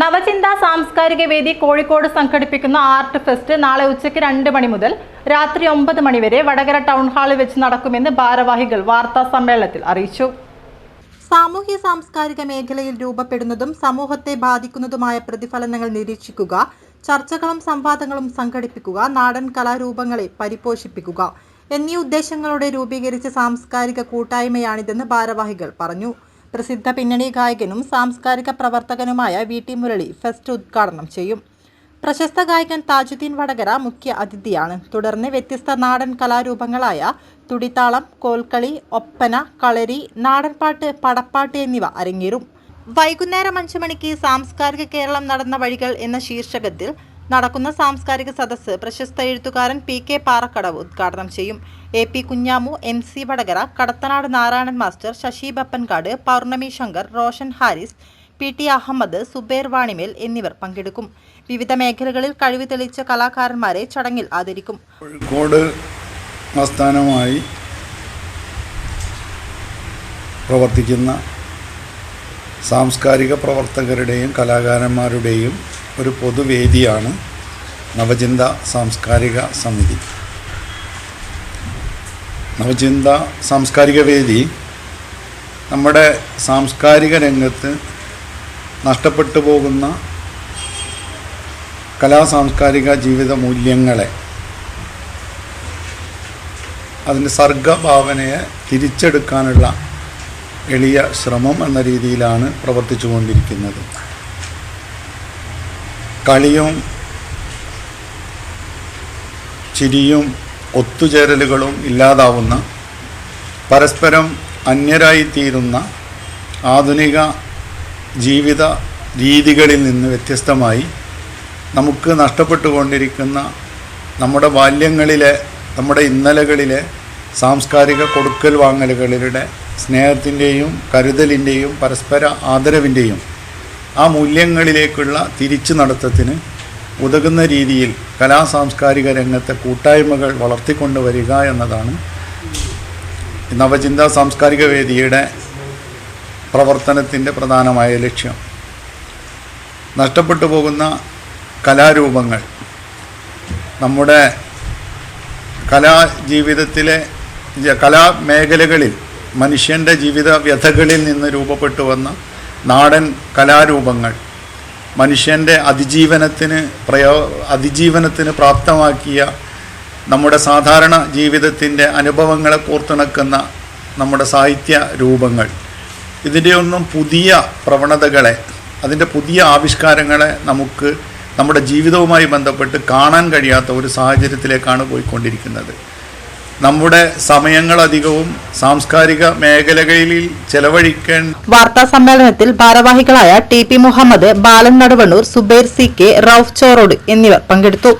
നവചിന്ത സാംസ്കാരിക വേദി കോഴിക്കോട് സംഘടിപ്പിക്കുന്ന ആർട്ട് ഫെസ്റ്റ് നാളെ ഉച്ചയ്ക്ക് രണ്ട് മണി മുതൽ രാത്രി ഒമ്പത് മണി വരെ വടകര ടൗൺ ഹാളിൽ വെച്ച് നടക്കുമെന്ന് ഭാരവാഹികൾ വാർത്താ സമ്മേളനത്തിൽ അറിയിച്ചു. സാമൂഹ്യ സാംസ്കാരിക മേഖലയിൽ രൂപപ്പെടുന്നതും സമൂഹത്തെ ബാധിക്കുന്നതുമായ പ്രതിഫലനങ്ങൾ നിരീക്ഷിക്കുക ചർച്ചകളും സംവാദങ്ങളും സംഘടിപ്പിക്കുക നാടൻ കലാരൂപങ്ങളെ പരിപോഷിപ്പിക്കുക എന്നീ ഉദ്ദേശങ്ങളോടെ രൂപീകരിച്ച സാംസ്കാരിക കൂട്ടായ്മയാണിതെന്ന് ഭാരവാഹികൾ പറഞ്ഞു. പ്രസിദ്ധ പിന്നണി ഗായകനും സാംസ്കാരിക പ്രവർത്തകനുമായ വി ടി മുരളി ഫെസ്റ്റ് ഉദ്ഘാടനം ചെയ്യും. പ്രശസ്ത ഗായകൻ താജുദ്ദീൻ വടകര മുഖ്യ അതിഥിയാണ്. തുടർന്ന് വ്യത്യസ്ത നാടൻ കലാരൂപങ്ങളായ തുടിത്താളം കോൽക്കളി ഒപ്പന കളരി നാടൻപാട്ട് പടപ്പാട്ട് എന്നിവ അരങ്ങേറും. വൈകുന്നേരം അഞ്ചു മണിക്ക് സാംസ്കാരിക കേരളം നടന്ന വഴികൾ എന്ന ശീർഷകത്തിൽ നടക്കുന്ന സാംസ്കാരിക സദസ്സ് പ്രശസ്ത എഴുത്തുകാരൻ പി കെ പാറക്കടവ് ഉദ്ഘാടനം ചെയ്യും. A P Kunhamu M C Vadakara Kadathanadu Narayanan master Sasi Bappankad Pournami Shankar Roshan Haris P T Ahammed Zubair Vanimel എന്നിവർ പങ്കെടുക്കും. വിവിധ മേഖലകളിൽ കഴിവ് തെളിയിച്ച കലാകാരന്മാരെ ചടങ്ങിൽ ആദരിക്കും. കോഴിക്കോട് ആസ്ഥാനമായി പ്രവർത്തിക്കുന്ന സാംസ്കാരിക പ്രവർത്തകരുടെയും കലാകാരന്മാരുടെയും ഒരു പൊതുവേദിയാണ് നവചിന്ത സാംസ്കാരിക സമിതി. നവചിന്ത സാംസ്കാരിക വേദി നമ്മുടെ സാംസ്കാരിക രംഗത്ത് നഷ്ടപ്പെട്ടു പോകുന്ന കലാ സാംസ്കാരിക ജീവിത മൂല്യങ്ങളെ അതിന്റെ സർഗഭാവനയെ തിരിച്ചെടുക്കാനുള്ള എളിയ ശ്രമം എന്ന രീതിയിലാണ് പ്രവർത്തിച്ചു കൊണ്ടിരിക്കുന്നത് കളിയും ചിരിയും ഒത്തുചേരലുകളും ഇല്ലാതാവുന്ന പരസ്പരം അന്യരായിത്തീരുന്ന ആധുനിക ജീവിത രീതികളിൽ നിന്ന് വ്യത്യസ്തമായി നമുക്ക് നഷ്ടപ്പെട്ടുകൊണ്ടിരിക്കുന്ന നമ്മുടെ ബാല്യങ്ങളിലെ നമ്മുടെ ഇന്നലകളിലെ സാംസ്കാരിക കൊടുക്കൽ വാങ്ങലുകളുടെ സ്നേഹത്തിന്റെയും കരുതലിന്റെയും പരസ്പര ആദരവിന്റെയും ആ മൂല്യങ്ങളിലേക്കുള്ള തിരിച്ചു നടത്തത്തിന് ഉതകുന്ന രീതിയിൽ കലാ സാംസ്കാരിക രംഗത്തെ കൂട്ടായ്മകൾ വളർത്തിക്കൊണ്ടുവരിക എന്നതാണ് നവചിന്ത സാംസ്കാരിക വേദിയുടെ പ്രവർത്തനത്തിന്റെ പ്രധാനമായ ലക്ഷ്യം. നഷ്ടപ്പെട്ടു പോകുന്ന കലാരൂപങ്ങൾ. നമ്മുടെ കലാജീവിതത്തിലെ കലാമേഖലകളിൽ മനുഷ്യന്റെ ജീവിത വ്യഥകളിൽ നിന്ന് രൂപപ്പെട്ടു വന്ന നാടൻ കലാരൂപങ്ങൾ മനുഷ്യന്റെ അതിജീവനത്തിന് പ്രയോ അതിജീവനത്തിന് പ്രാപ്തമാക്കിയ നമ്മുടെ സാധാരണ ജീവിതത്തിന്റെ അനുഭവങ്ങളെ കോർത്തിണക്കുന്ന നമ്മുടെ സാഹിത്യ രൂപങ്ങൾ. ഇതിന്റെയൊന്നും പുതിയ പ്രവണതകളെ അതിന്റെ പുതിയ ആവിഷ്കാരങ്ങളെ നമുക്ക് നമ്മുടെ ജീവിതവുമായി ബന്ധപ്പെട്ട് കാണാൻ കഴിയാത്ത ഒരു സാഹചര്യത്തിലേക്കാണ് പോയിക്കൊണ്ടിരിക്കുന്നത്. നമ്മുടെ സമയങ്ങളധികവും സാംസ്കാരിക മേഖലകളിൽ ചെലവഴിക്കേണ്ട വാർത്താ സമ്മേളനത്തിൽ ഭാരവാഹികളായ T P Muhammad Balan Naduvannur Zubair C K Rauf Chorode എന്നിവർ പങ്കെടുത്തു.